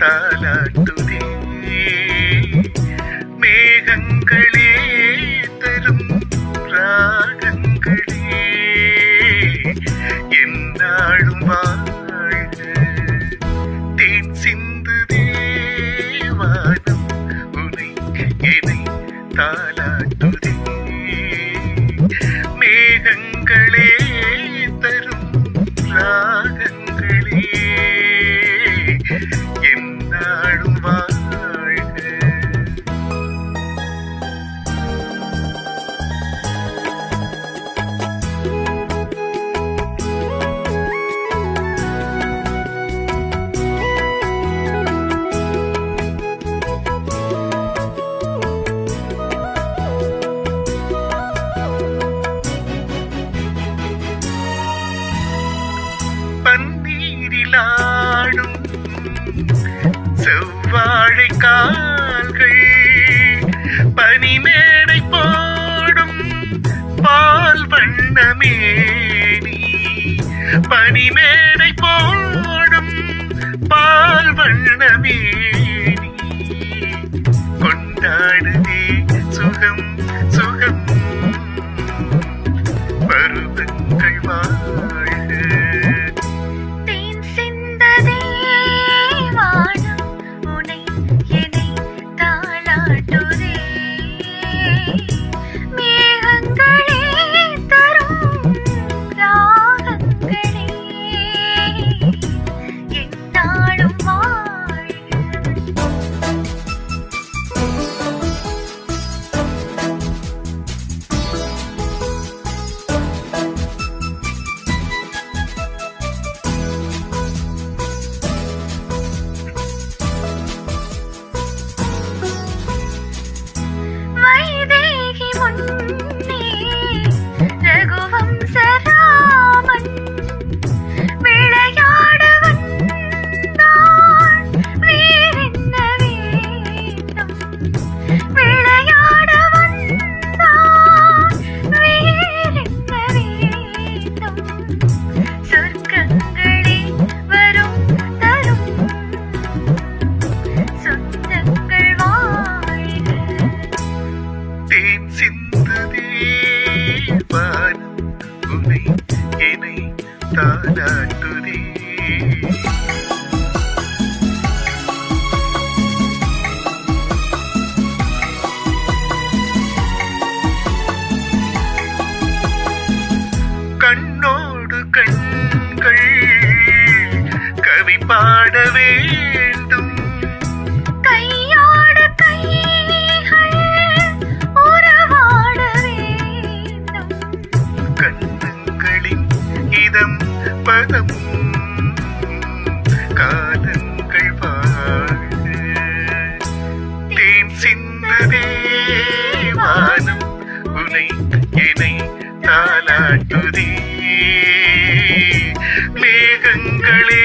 தாலாட்டுதே மேகங்களே தரும் ராகங்களே. என்னாளும் வாழ்க தேன் சிந்து தேவானம் உனை என்னை தாலாட்டுதே பன்னீரிலாடும் செவ்வாழை கால்கள் பனிமேடை போடும் பால் வண்ணமேனி பனிமேடை போடும் பால் வண்ணமேனி thank you. வானம் உனை என்னை தாலாட்டுதே கண்ணங்களின் இதம் பதம் காலங்கள் வாழ தேன் சிந்ததே வானம் உனை என்னை தாலாட்டுதே மேகங்களே